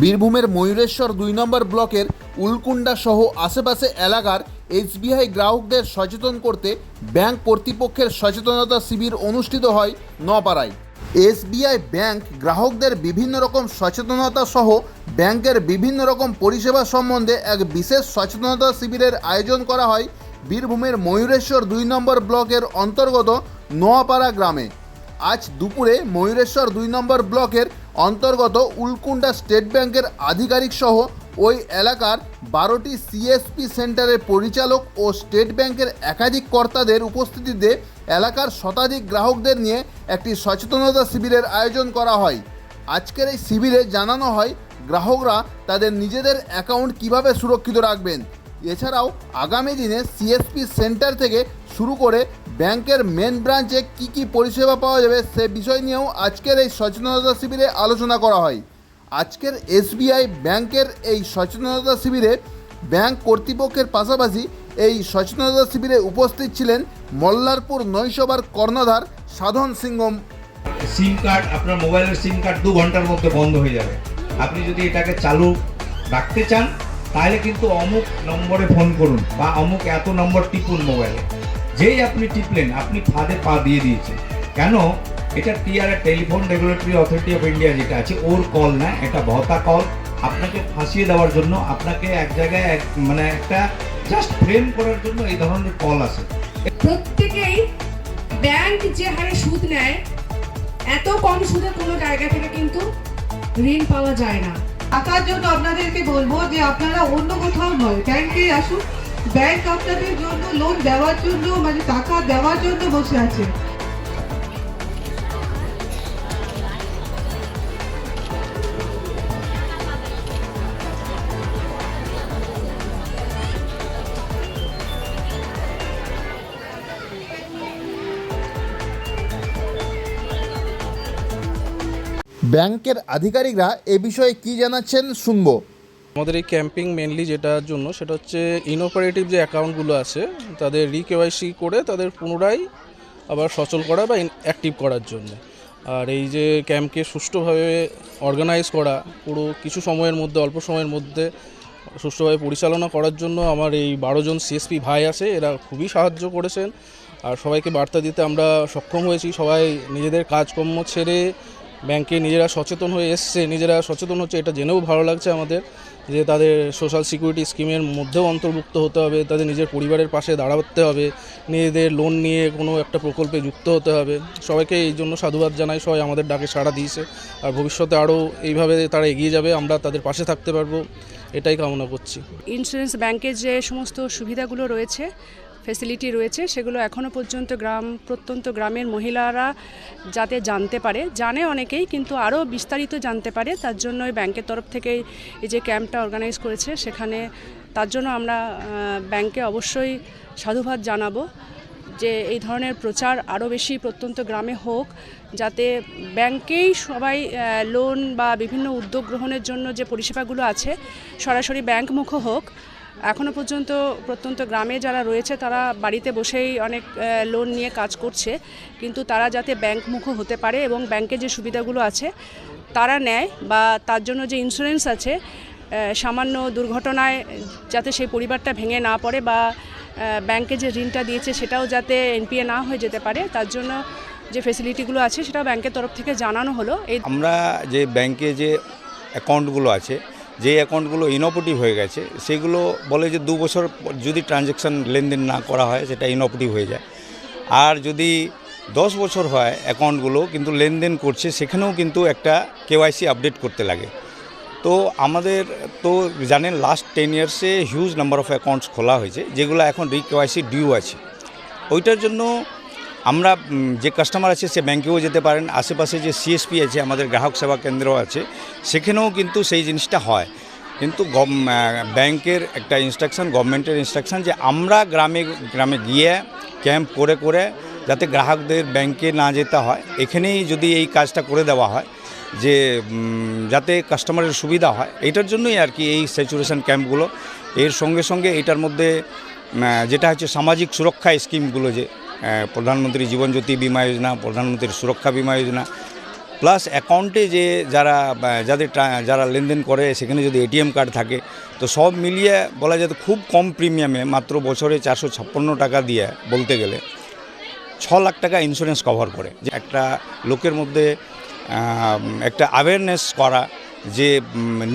বীরভূমের ময়ূরেশ্বর দুই নম্বর ব্লকের উলকুন্ডা সহ আশেপাশে এলাকার এসবিআই গ্রাহকদের সচেতন করতে ব্যাংক কর্তৃপক্ষের সচেতনতা শিবির অনুষ্ঠিত হয় নপাড়ায় এসবিআই ব্যাংক গ্রাহকদের বিভিন্ন রকম সচেতনতা সহ ব্যাংকের বিভিন্ন রকম পরিষেবা সম্বন্ধে এক বিশেষ সচেতনতা শিবিরের আয়োজন করা হয় বীরভূমের ময়ূরেশ্বর দুই নম্বর ব্লকের অন্তর্গত নোয়াপাড়া গ্রামে। আজ দুপুরে ময়ূরেশ্বর দুই নম্বর ব্লকের অন্তর্গত উলকুন্ডা স্টেট ব্যাংকের আধিকারিক সহ ওই এলাকার বারোটি সিএসপি সেন্টারের পরিচালক ও স্টেট ব্যাংকের একাধিক কর্তাদের উপস্থিতিতে এলাকার শতাধিক গ্রাহকদের নিয়ে একটি সচেতনতা শিবিরের আয়োজন করা হয়। আজকের এই শিবিরে জানানো হয়, গ্রাহকরা তাদের নিজেদের অ্যাকাউন্ট কীভাবে সুরক্ষিত রাখবেন। এছাড়াও আগামী দিনে সিএসপি সেন্টার থেকে শুরু করে ব্যাংকের মেন ব্রাঞ্চে কি কি পরিষেবা পাওয়া যাবে সে বিষয় নিয়েও আজকের এই সচেতনতা শিবিরে আলোচনা করা হয়। আজকের এসবিআই ব্যাংকের এই সচেতনতা শিবিরে ব্যাংক কর্তৃপক্ষের পাশাপাশি এই সচেতনতা শিবিরে উপস্থিত ছিলেন মল্লারপুর নৈশবার কর্ণধার সাধন সিংহম। সিম কার্ড আপনার মোবাইলের সিম কার্ড দু ঘণ্টার মধ্যে বন্ধ হয়ে যাবে। আপনি যদি এটাকে চালু রাখতে চান, তাহলে কিন্তু অমুক নম্বরে ফোন করুন বা অমুক এত নম্বর টিপুন মোবাইলে যেই আপনি টিপলেন আপনি ফাঁদে পা দিয়ে দিয়েছেন। কেন? এটা TR telephone regulatory authority of India যেটা আছে ওর কল না এটা ভতা কল। আপনাকে ফাঁসিয়ে দেওয়ার জন্য আপনাকে এক জায়গায় এক মানে একটা জাস্ট ফ্রেম করার জন্য এই ধরনের কল আসে প্রত্যেকেই ব্যাংক যে হারে সুদ নেয় এত কম সুদে কোনো জায়গা থেকে কিন্তু ঋণ পাওয়া যায় না। টাকার জন্য আপনাদেরকে বলব যে আপনারা অন্য কোথাও নয় ব্যাংকে আসুন। ব্যাংক আপনাদের জন্য লোন দেওয়ার জন্য মানে টাকা দেওয়ার জন্য বসে আছে। ব্যাংকের আধিকারিকরা এ বিষয়ে কি জানাচ্ছেন শুনব। আমাদের এই ক্যাম্পিং মেনলি যেটার জন্য সেটা হচ্ছে ইনঅপারেটিভ যে অ্যাকাউন্টগুলো আছে, তাদের রিকেওয়াইসি করে তাদের পুনরায় আবার সচল করা বা অ্যাক্টিভ করার জন্য। আর এই যে ক্যাম্পকে সুষ্ঠুভাবে অর্গানাইজ করা, পুরো কিছু সময়ের মধ্যে, অল্প সময়ের মধ্যে সুষ্ঠুভাবে পরিচালনা করার জন্য আমার এই বারো জন সিএসপি ভাই আছে, এরা খুবই সাহায্য করেছেন। আর সবাইকে বার্তা দিতে আমরা সক্ষম হয়েছি। সবাই নিজেদের কাজকর্ম ছেড়ে ব্যাংকে নিজেরা সচেতন হয়ে এসছে, নিজেরা সচেতন হচ্ছে, এটা জেনেও ভালো লাগছে আমাদের। যে তাদের সোশ্যাল সিকিউরিটি স্কিমের মধ্যেও অন্তর্ভুক্ত হতে হবে, তাদের নিজের পরিবারের পাশে দাঁড়াতে হবে, নিজেদের লোন নিয়ে কোনো একটা প্রকল্পে যুক্ত হতে হবে। সবাইকে এই জন্য সাধুবাদ জানাই, সবাই আমাদের ডাকে সাড়া দিয়েছে। আর ভবিষ্যতে আরও এইভাবে তারা এগিয়ে যাবে, আমরা তাদের পাশে থাকতে পারব, এটাই কামনা করছি। ইন্স্যুরেন্স ব্যাংকের যে সমস্ত সুবিধাগুলো রয়েছে ফেসিলিটি রয়েছে, সেগুলো এখনও পর্যন্ত গ্রাম, প্রত্যন্ত গ্রামের মহিলারা যাতে জানতে পারে, জানে অনেকেই, কিন্তু আরও বিস্তারিত জানতে পারে, তার জন্য ওই ব্যাংকের তরফ থেকে এই যে ক্যাম্পটা অর্গানাইজ করেছে, সেখানে তার জন্য আমরা ব্যাংকে অবশ্যই সাধুবাদ জানাব যে এই ধরনের প্রচার আরও বেশি প্রত্যন্ত গ্রামে হোক, যাতে ব্যাংকেই সবাই লোন বা বিভিন্ন উদ্যোগ গ্রহণের জন্য যে পরিষেবাগুলো আছে, সরাসরি ব্যাংকমুখ হোক এখনও পর্যন্ত প্রত্যন্ত গ্রামে যারা রয়েছে, তারা বাড়িতে বসেই অনেক লোন নিয়ে কাজ করছে। কিন্তু তারা যাতে ব্যাংকমুখ হতে পারে এবং ব্যাংকে যে সুবিধাগুলো আছে, তারা নেয় বা তার জন্য যে ইন্স্যুরেন্স আছে সামান্য দুর্ঘটনায় যাতে সেই পরিবারটা ভেঙে না পড়ে বা ব্যাংকে যে ঋণটা দিয়েছে সেটাও যাতে এনপিএ না হয়ে যেতে পারে, তার জন্য যে ফেসিলিটিগুলো আছে সেটাও ব্যাংকের তরফ থেকে জানানো হলো। আমরা যে ব্যাংকে যে অ্যাকাউন্টগুলো আছে যে অ্যাকাউন্টগুলো ইনঅপারেটিভ হয়ে গেছে, সেগুলো বলে যে দু বছর যদি ট্রানজ্যাকশান লেনদেন না করা হয়, সেটা ইনঅপারেটিভ হয়ে যায়। আর যদি দশ বছর হয় অ্যাকাউন্টগুলো, কিন্তু লেনদেন করছে, সেখানেও কিন্তু একটা কেওয়াইসি আপডেট করতে লাগে। তো আমাদের, তো জানেন লাস্ট টেন ইয়ার্সে হিউজ নাম্বার অফ অ্যাকাউন্টস খোলা হয়েছে, যেগুলো এখন রিকেওয়াইসি ডিউ আছে। ওইটার জন্য আমরা যে কাস্টমার আছে সে ব্যাংকেও যেতে পারেন, আশেপাশে যে সিএসপি আছে, আমাদের গ্রাহক সেবা কেন্দ্র আছে, সেখানেও কিন্তু সেই জিনিসটা হয়। কিন্তু ব্যাংকের একটা ইনস্ট্রাকশন গভর্নমেন্টের ইনস্ট্রাকশন যে আমরা গ্রামে গ্রামে গিয়ে ক্যাম্প করে করে যাতে গ্রাহকদের ব্যাংকে না যেতে হয়, এখানেই যদি এই কাজটা করে দেওয়া হয়, যে যাতে কাস্টমারের সুবিধা হয়, এটার জন্যই আর কি এই স্যাচুরেশন ক্যাম্পগুলো এর সঙ্গে সঙ্গে এটার মধ্যে যেটা হচ্ছে সামাজিক সুরক্ষা স্কিমগুলো যে প্রধানমন্ত্রী জীবন জ্যোতি বিমা যোজনা প্রধানমন্ত্রী সুরক্ষা বিমা যোজনা প্লাস অ্যাকাউন্টে যে যারা যাদের যারা লেনদেন করে, সেখানে যদি এটিএম কার্ড থাকে, তো সব মিলিয়ে বলা যায় খুব কম প্রিমিয়ামে মাত্র বছরে চারশো ছাপ্পান্ন টাকা দিয়ে বলতে গেলে ছ লাখ টাকা ইন্স্যুরেন্স কভার করে। যে একটা লোকের মধ্যে একটা অ্যাওয়ারনেস করা যে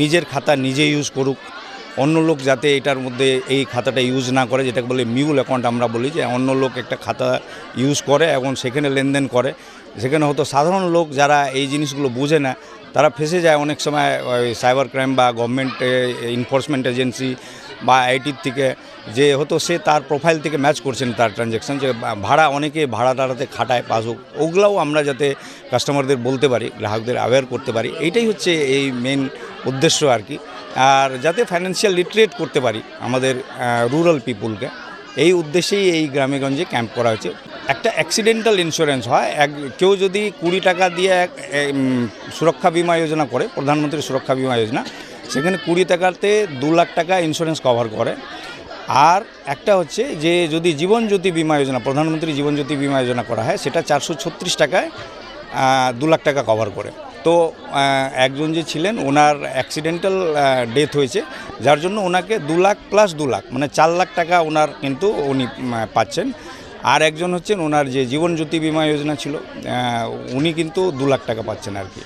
নিজের খাতা নিজে ইউজ করুক অন্য লোক যাতে এটার মধ্যে এই খাতাটা ইউজ না করে, যেটাকে বলে মিউল অ্যাকাউন্ট আমরা বলি, যে অন্য লোক একটা খাতা ইউজ করে এবং সেখানে লেনদেন করে। সেখানে হয়তো সাধারণ লোক যারা এই জিনিসগুলো বুঝে না, তারা ফেসে যায় অনেক সময় সাইবার ক্রাইম বা গভর্নমেন্ট এনফোর্সমেন্ট এজেন্সি বা আইটির থেকে, যে হতো সে তার প্রোফাইল থেকে ম্যাচ করছেন তার ট্রানজ্যাকশন যে ভাড়া অনেকে ভাড়া টাড়াতে খাটায় পাসবুক ওগুলাও আমরা যাতে কাস্টমারদের বলতে পারি, গ্রাহকদের অ্যাওয়্যার করতে পারি এইটাই হচ্ছে এই মেন উদ্দেশ্য আর কি। আর যাতে ফাইন্যান্সিয়াল লিটারেট করতে পারি আমাদের রুরাল পিপুলকে এই উদ্দেশ্যেই এই গ্রামেগঞ্জে ক্যাম্প করা হয়েছে। একটা অ্যাক্সিডেন্টাল ইন্স্যুরেন্স হয়, এক, কেউ যদি কুড়ি টাকা দিয়ে এক- সুরক্ষা বিমা যোজনা করে, প্রধানমন্ত্রী সুরক্ষা বিমা যোজনা, সেখানে কুড়ি টাকাতে দু লাখ টাকা ইন্স্যুরেন্স কভার করে। আর একটা হচ্ছে যে, যদি জীবনজ্যোতি বিমা যোজনা, প্রধানমন্ত্রী জীবনজ্যোতি বিমা যোজনা করা হয়, সেটা চারশো ছত্রিশ টাকায় দু লাখ টাকা কভার করে। তো একজন যে ছিলেন, ওনার অ্যাক্সিডেন্টাল ডেথ হয়েছে। যার জন্য ওনাকে দু লাখ প্লাস দু লাখ মানে চার লাখ টাকা ওনার কিন্তু উনি পাচ্ছেন। আর একজন হচ্ছেন ওনার যে জীবন জ্যোতি বিমা যোজনা ছিল উনি কিন্তু দু লাখ টাকা পাচ্ছেন আর কি।